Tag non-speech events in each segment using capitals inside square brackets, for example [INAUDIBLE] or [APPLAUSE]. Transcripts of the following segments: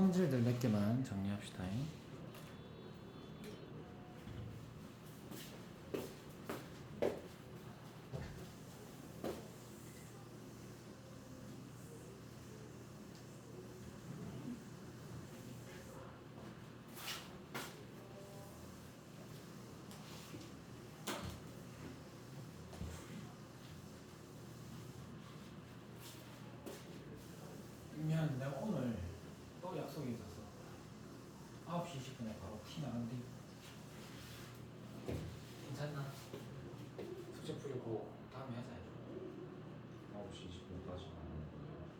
성질들 몇 개만 정리합시다. 미안, 내가 오늘 또 약속이 있었어. 9시 20분에 바로 티 나간대. 괜찮나? 숙제 풀고 다음에 하자. 9시 20분까지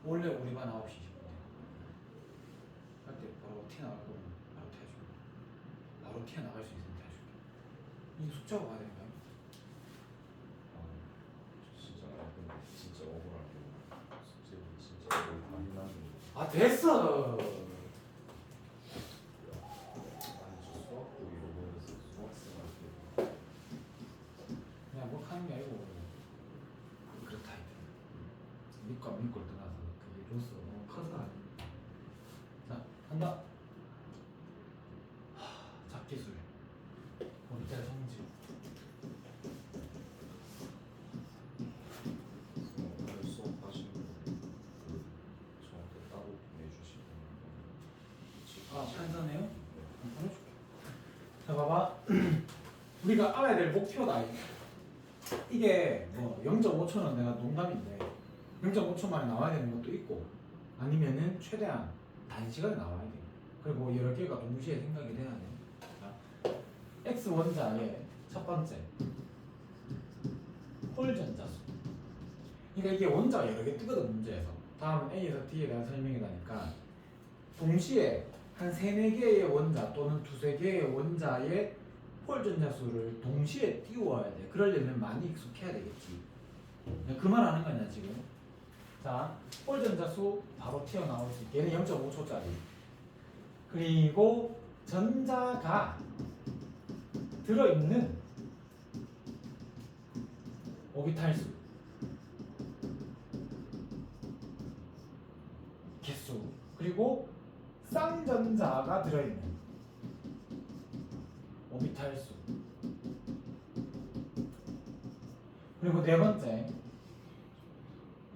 원래 우리 반 9시 20분에. 할때 바로 티 나갈 거면 바로 티 해줄게. 바로 티 나갈 수 있으면 티 해줄게. 이거 숙제하고 가야 되는 거야? 아, 진짜 근데 진짜 억울할게 숙제를 진짜 거의 다 해놨는데 아 됐어. 아니 저 수학도 이번에 수학생 할때 그냥 뭐 하는 게 아니고 그렇다 이제. 믿고 안 믿고를 떠나서 너무 커서 자 한다. 하, 잡기술 때 성질 수업하시는 분 저한테 따로 보내주시면 아 판사네요? 보내줄게. 자 봐봐. [CLEARS THROAT] 우리가 알아야 될 목표다 이게. 뭐 0.5초는 내가 농담인데 0.5초 만에 나와야 되는 것도 있고 아니면은 최대한 단시간에 나와야 돼 그리고 여러 개가 동시에 생각이 돼야 돼 자, X 원자의 첫 번째 홀 전자수 그러니까 이게 원자가 여러 개 뜨거든 문제에서 다음은 A에서 D에 대한 설명이 나니까 동시에 한 세네 개의 원자 또는 두세 개의 원자의 홀 전자수를 동시에 띄워야 돼. 그러려면 많이 익숙해야 되겠지. 그 말 하는 거냐 지금? 자, 홀 전자수 바로 있게. 얘는 0.5초짜리. 그리고 전자가 들어있는 오비탈 수. 개수. 그리고 쌍전자가 들어있는 오비탈 수. 그리고 네 번째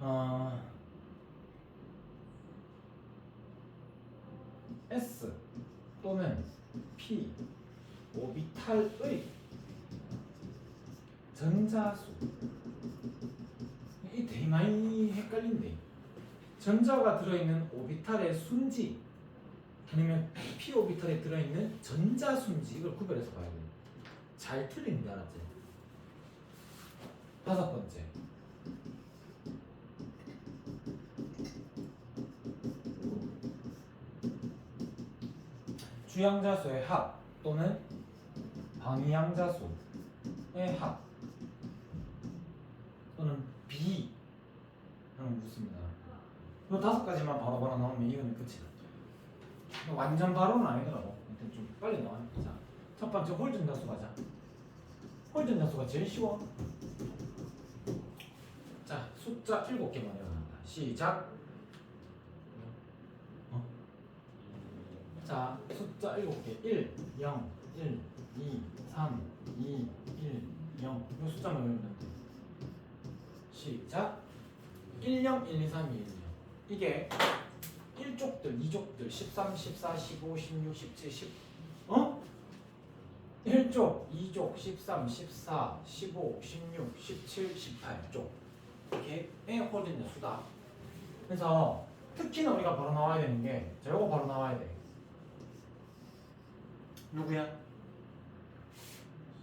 어, S 또는 P 오비탈의 전자수 이 되게 많이 헷갈린데 전자가 들어있는 오비탈의 순지 아니면 p 오비탈에 들어있는 전자 순지 이걸 구별해서 봐야 돼. 잘줄 알았지? 다섯 번째. 주양자 수의 합 또는 방위양자수의 합 또는 비를 묻습니다. 이 다섯 가지만 바로 바로 나오면 이거는 끝이다. 완전 바로는 아니더라고. 일단 좀 빨리 나와. 자, 첫 번째 홀전 자수 가자. 홀전 자수가 제일 쉬워. 자, 숫자 7개만 일어난다. 시작. 어? 자, 숫자 7개. 1, 0, 1, 2, 3, 2, 1, 0. 이 숫자만 외우면 돼. 시작. 1, 0, 1, 2, 3, 2, 1, 0. 이게 1족들, 2족들, 13, 14, 15, 16, 17, 10 어? 1족, 2족, 13, 14, 15, 16, 17, 18족 이렇게 홀딩의 수다 그래서 특히나 우리가 바로 나와야 되는 게 자, 요거 바로 나와야 돼 누구야?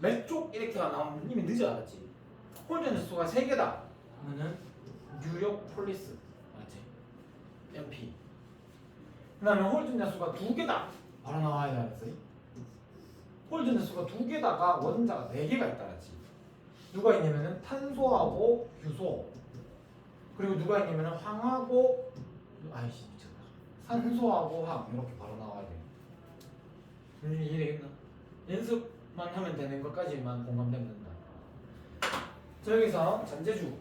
몇쪽 이렇게가 나오면 이미 늦어 알았지? 홀딩의 수가 3개다. 그러면은 뉴욕 폴리스. 맞지? MP 그 다음에 홀전 자 수가 두 개다. 바로 나와야 되겠어? 홀전 자 수가 두 개다가 원자가 네 개가 있다 그랬지? 누가 있냐면은 탄소하고 규소. 그리고 누가 있냐면은 황하고 아이씨 미쳤다. 산소하고 황 이렇게 바로 나와 음, 이해되겠나? 연습만 하면 되는 것까지만 공감되면 된다 자 여기서 전제주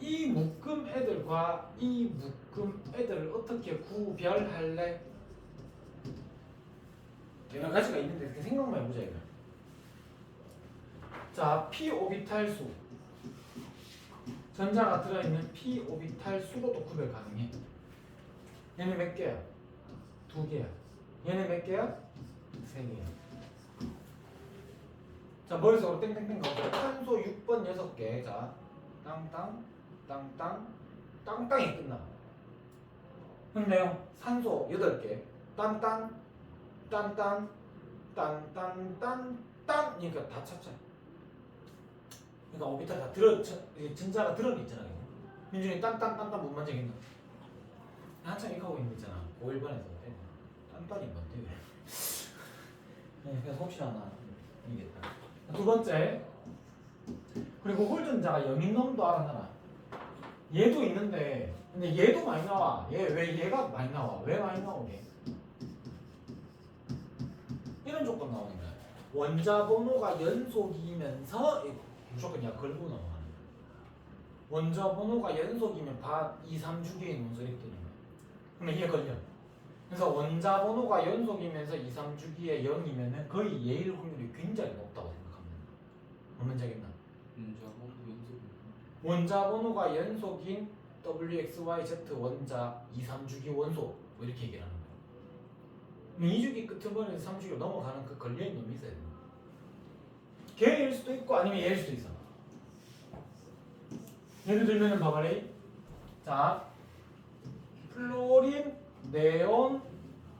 이 묶음 애들과 이 묶음 애들을 어떻게 구별할래? 여러 가지가 있는데 이렇게 생각만 해보자 이거. 자, p 오비탈 수. 전자가 들어있는 p 오비탈 수로도 구별 가능해. 얘는 몇 개야? 두 개야. 얘는 몇 개야? 세 개야. 자, 머릿속으로 땡땡땡 가보자. 탄소 6번 6개. 자, 땅땅, 땅땅, 땅땅이 끝나. 근데요, 산소 8개. 딴딴, 딴딴, 딴딴, 딴딴. 그러니까 다 찼잖아. 그러니까 오비탈 다 들어, 전자가 들어는 있잖아. 민준이 딴딴 못 만지겠나? 한참 이거 하고 있는 거 있잖아. 5일반에서. 딴딴이 뭔데, 왜? 네, 그래서 혹시나 나 이겠다. 두 번째. 그리고 홀전자가 영인 놈도 알아놔라. 얘도 있는데, 근데 얘도 많이 나와. 얘 왜 얘가 많이 나와? 왜 많이 나오게? 이런 조건 나오는 거야. 원자 번호가 연속이면서 무조건 야 걸고 거야. 원자 번호가 연속이면 바 2, 3주기의 문서 이렇게 되는 거야. 그러면 얘 걸려. 그래서 원자 번호가 연속이면서 2, 3주기에 0이면은 거의 예일 확률이 굉장히 높다고 생각합니다. 모두 연습. 원자 번호가 연속인 WXYZ 원자 2, 3주기 원소 뭐 이렇게 얘기를 하는 거예요. 그럼 2주기 끝머리에서 3주기로 넘어가는 그 걸려있는 놈이 있어야 돼요. 걔일 수도 있고 아니면 얘일 수도 있어. 예를 들면은 봐봐래. 자, 플로린, 네온,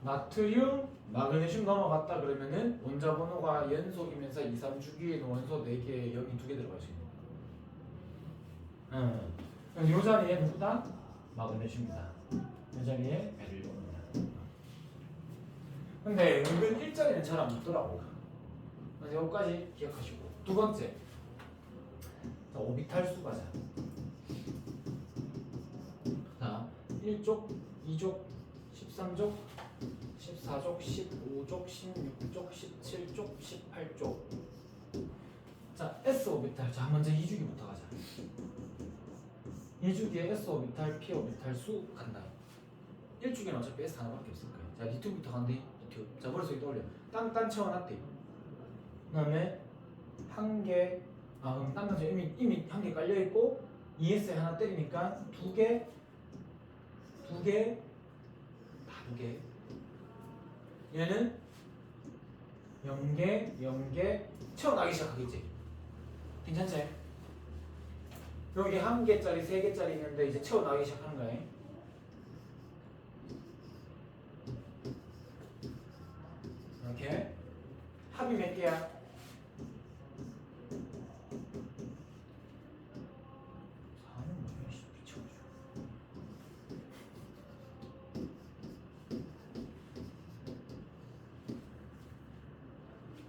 나트륨, 마그네슘 넘어갔다 그러면은 원자 번호가 연속이면서 2, 3 주기에 원소 4개, 0이 2개 들어갈 수 있는 거야. 응. 그럼 요 자리에 누구다? 마그네슘이다. 요 자리에 베릴륨이다. 근데 은근 일자리는 잘 안 붙더라고. 여기까지 기억하시고 두 번째 자 오비탈 수 가자. 자 1족, 2족, 13족, 14족, 15족, 16족, 17족, 18족. 자 S 오비탈 자 먼저 2주기부터 가자. 2주기에 S 오비탈, P 오비탈 수 간다. 1주기는 어차피 S 하나밖에 없을 거야. 자, 리튬부터 간대. 리튬. 자, 머릿속에 떠올려. 땅땅 채워놨대. 그다음에 한 개, 아, 그럼 땅땅 채워 이미 이미 한 개 깔려 있고 ES 하나 때리니까 두 개, 두 개, 다 두 개. 얘는 0개, 0개 채워나기 시작하겠지. 괜찮지? 여기 한 개짜리, 세 개짜리 있는데 이제 채워나가기 시작하는 거야. 이렇게 합이 몇 개야?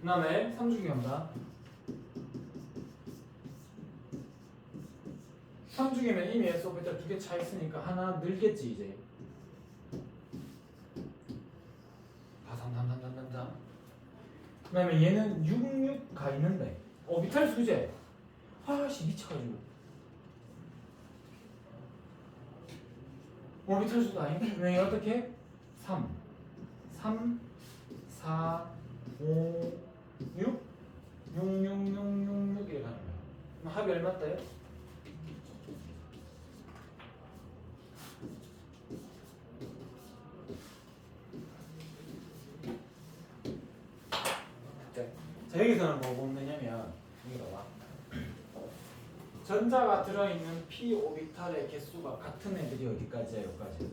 다음에 3주기 간다. 3주기면 이미 S 오비탈 두개 차 있으니까 하나 늘겠지 이제. 다삼삼삼삼삼삼. 그 다음에 얘는 66가 있는데 오비탈 수제. 아씨 미쳐가지고. 오비탈 수도 아닌데 왜 어떻게? 3, 3, 4, 5, 6, 6, 6, 6, 6, 6 이렇게 가는 거야. 그럼 합이 얼마 따요? 자 여기서는 뭐 보느냐면 여기 봐봐 전자가 들어있는 p 오비탈의 개수가 같은 애들이 어디까지야 여기까지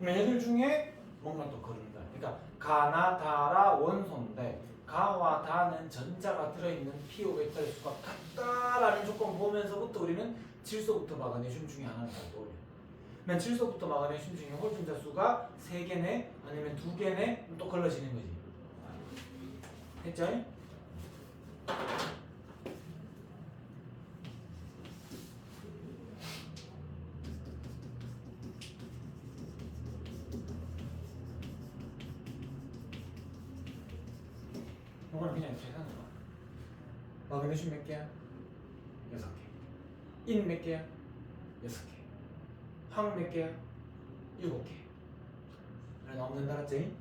그럼 얘들 중에 뭔가 또 거른다 그러니까 가나 다라 원소인데 가와 다는 전자가 들어있는 p 오비탈의 수가 같다라는 조건 보면서부터 우리는 질소부터 마그네슘 중에 하나를 다 떠올려 그러면 질소부터 마그네슘 중에 홀전자 수가 3개네 아니면 2개네? 그럼 또 걸러지는 거지. 했죠? 그냥 이렇게 하는 거야 마그네슘 몇 개야? 여섯 개. 인 몇 개야? 여섯 개. 항몇 개야? 일곱 개. 그래 나오면 알았지?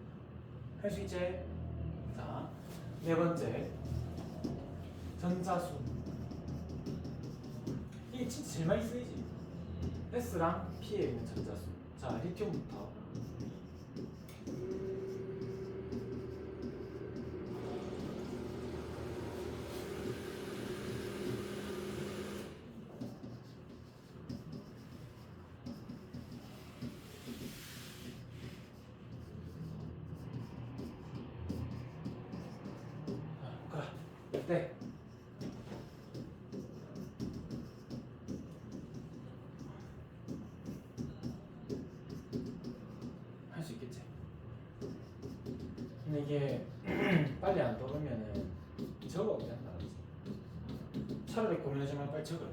할 수 있지? 자, 네 번째 전자수. 이게 진짜 제일 많이 쓰이지. S랑 P에 있는 전자수. 자, 리튬부터. 근데 이게 [CLEARS THROAT] 빨리 안 떠오르면은 적어 그냥 나가지. 차라리 고민하지 말고 빨리 적어.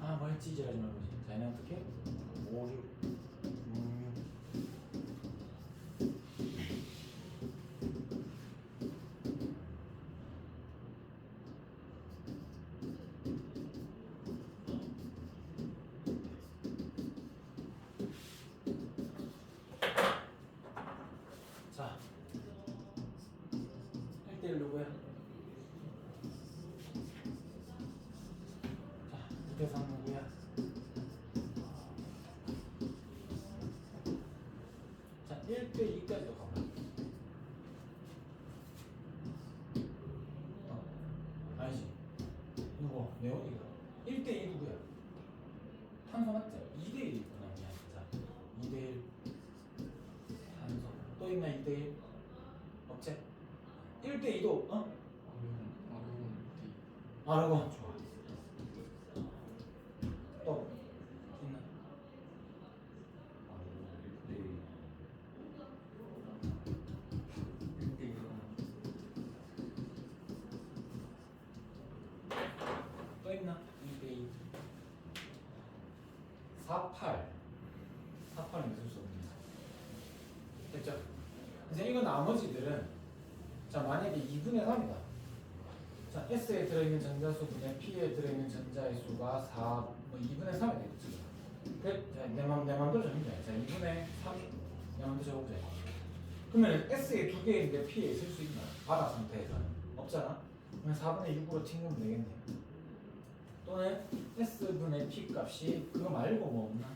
아, 뭐 했지? 이러지 말고. 자, 얘는 어떻게? 5, 6, 6, 자, 2대3 누구야? 자, 1대 2까지도 가봐. 어, 아니지. 누구? 네온이가. 1대 2 누구야? 탄소 맞지? 2대 1이구나. 미안. 자, 2대 1. 탄소. 또 있나 2대1? 없지? 1대 2도, 어? 아르곤 아르곤 아르곤 48 48은 있을 수 없는 됐죠? 이제 이거 나머지들은 자 만약에 2분의 3이다. 자 S에 들어있는 전자수 분의 P에 들어있는 전자의 수가 4, 뭐 2분의 3이 되겠지 그, 자, 내, 맘, 내 맘대로 적으면 돼. 자 2분의 3, 내 맘대로 적어보자. 그러면 S에 두 개인데 P에 있을 수 있나? 바다 상태에서는 없잖아. 그러면 4분의 6으로 튕기면 되겠네 또는 S분의 P 값이 그거 말고 뭐 없나?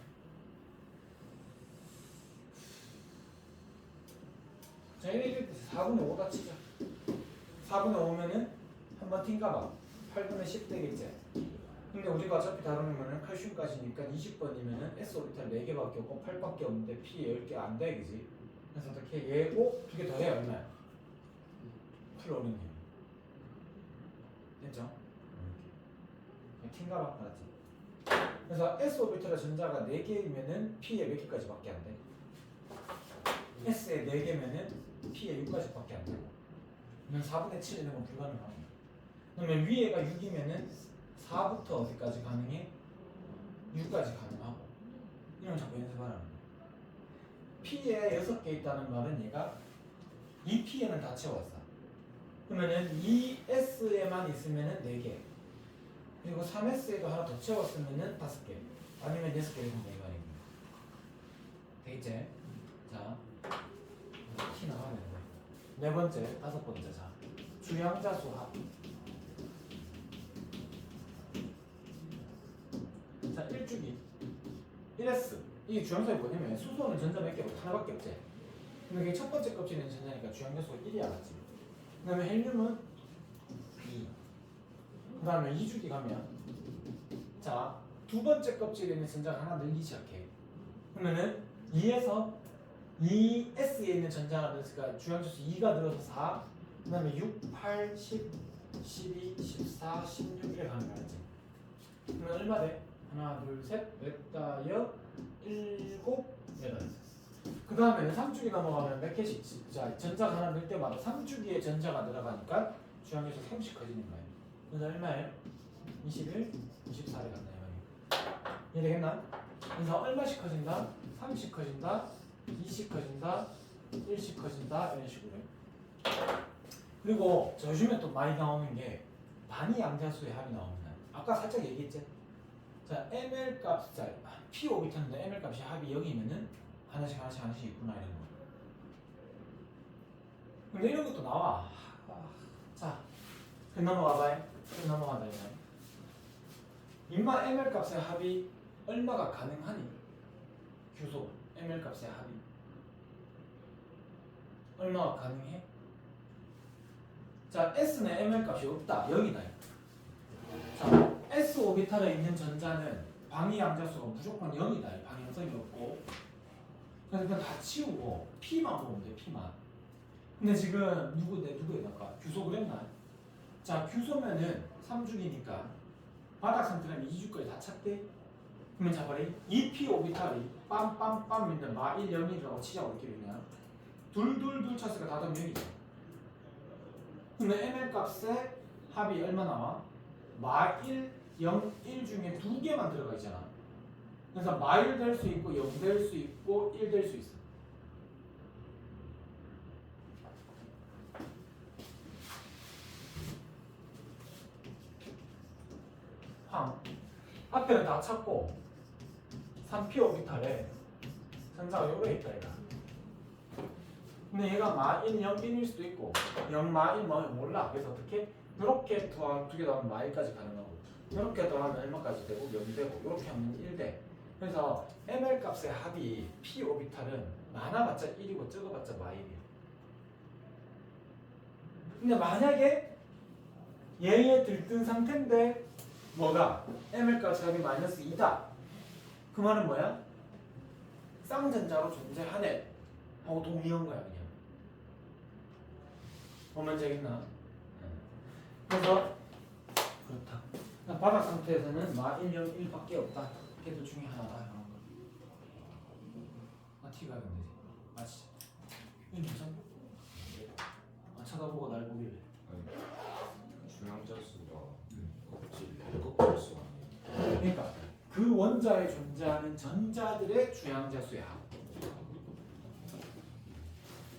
자, 얘네들 4분의 5다 치자. 4분의 5면은 한번 튕가봐. 8분의 10 되겠지. 근데 우리가 어차피 다루면은 칼슘까지니까 20번이면은 S 오비탈 4개밖에 없고 8밖에 없는데 P 10개 안 돼, 그지? 그래서 어떻게 얘고 두 개 더 해야 얼마야? 8 오는 게. 됐죠? 튕가봐, 알았지? 그래서 S 오비탈의 전자가 4개이면은 P에 몇 개까지밖에 안 돼? S에 4개면은 P에 6까지밖에 안 되고 그러면 4분의 7 이런 건 불가능합니다 그러면 위에가 6이면은 4부터 어디까지 가능해? 6까지 가능하고 이런 자꾸 연습하라는 거야 P에 6개 있다는 말은 얘가 이 P에는 다 채웠어 그러면은 이 S에만 있으면은 4개 그리고 3S에도 하나 더 채웠으면은 5개 아니면 6개 이런 거 말입니다 되겠지? 자 티 나가면 돼. 네 번째, 다섯 번째 자 주양자 수 합. 자 1주기 1S 이게 주양수가 뭐냐면 수소는 전자 몇 개? 없고 하나밖에 없지. 근데 이게 첫 번째 껍질은 전자니까 주양자 수가 1이 알았지. 그다음에 헬륨은 2. 그 다음에 2주기 가면 자 두 번째 껍질에 있는 전자가 하나 늘기 시작해. 그러면은 2에서 2S에 있는 전자가 늘었으니까 주양수수 2가 늘어서 4, 그 다음에 6, 8, 10, 12, 14, 16 이래 가는 거지. 그러면 얼마 돼? 하나, 둘, 셋, 넷, 다, 여, 일곱, 여덟. 그 다음에는 3주기 넘어가면 몇 개씩 자 전자가 하나 늘 때마다 3주기에 전자가 늘어가니까 주양에서 30 커지는 거예요. 그래서 얼마예요? 21, 24를 간다 이 말이에요. 이해되겠나? 그래서 얼마씩 커진다? 30 커진다, 20 커진다, 1씩 커진다 이런 식으로. 그리고 저 요즘에 또 많이 나오는 게 반이 양자수의 합이 나옵니다. 아까 살짝 얘기했지? 자 ml 값, 자 p 오비타인데 ml 값이 합이 0이면은 하나씩 하나씩 하나씩 있구나 이런 거. 근데 이런 것도 나와. 아, 자, 그 넘어가봐요. 이제. 인마 ml 값의 합이 얼마가 가능하니? 규소 ml 값의 합이 얼마가 가능해? 자, s는 ml 값이 없다. 여기다. 자, s 오비탈에 있는 전자는 방위 양자수가 무조건 0이다. 방향성이 없고. 그래서 그냥 다 치우고 p만 보면 돼. p만. 근데 지금 누구 내 누구에다가 규소 그랬나? 자, 규소면은 3주기니까 바닥 상태라면 2주까지 다 찼대. 그러면 자바리 2p 오비탈이 빰빰빰 있는 마 1, 0, 1이라고 치자고 이렇게 그냥 둘둘둘 찼으니까 다 더하면 0이죠. 근데 ml 값에 합이 얼마 나와? 마 1, 0, 1 중에 두 개만 들어가 있잖아. 그래서 마1 될수 있고 0 될 수 있고 1 될 수 있어. 앞에는 다 찾고 3p 오비탈에 전자가 요래 있다 얘가. 근데 얘가 마1, 0, 1일 수도 있고 0, 마1, 뭐 몰라. 그래서 어떻게 이렇게 두개 더하면 마1까지 가능하고 이렇게 더하면 얼마까지 되고 0 되고 이렇게 하면 1 돼. 그래서 ml 값의 합이 p 오비탈은 많아봤자 1이고 적어봤자 마1이야. 근데 만약에 얘의 들뜬 상태인데 뭐가 ml 값의 합이 마이너스 2다. 그 말은 뭐야? 쌍전자로 존재하네 하고 동의한 거야 그냥. 보면 되겠나? 그래서 그렇다. 바닥 상태에서는 마 1, 0, 1밖에 없다. 걔도 거. 아 티가 근데 맞지? 이거 무슨? 아 쳐다보고 날 보길래. 중앙자 수가 껍질 껍질 수 아니에요. 그러니까 그 원자에 존재하는 전자들의 주양자 수야.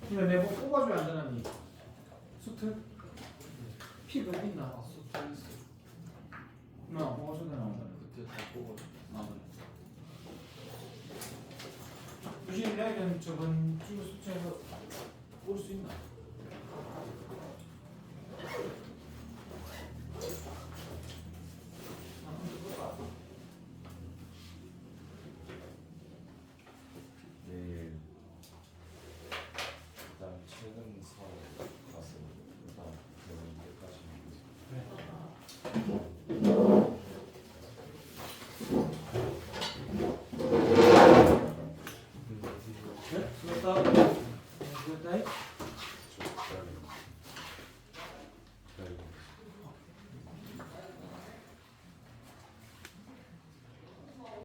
근데 내뭐 뽑아줘야 안 되나니? 수트? 피 그거 있나? 아 수트 있어 나 뽑아줘야 되나? 그때 다 뽑아 나는 유진 내는 저번 주 수트에서 올수 있나?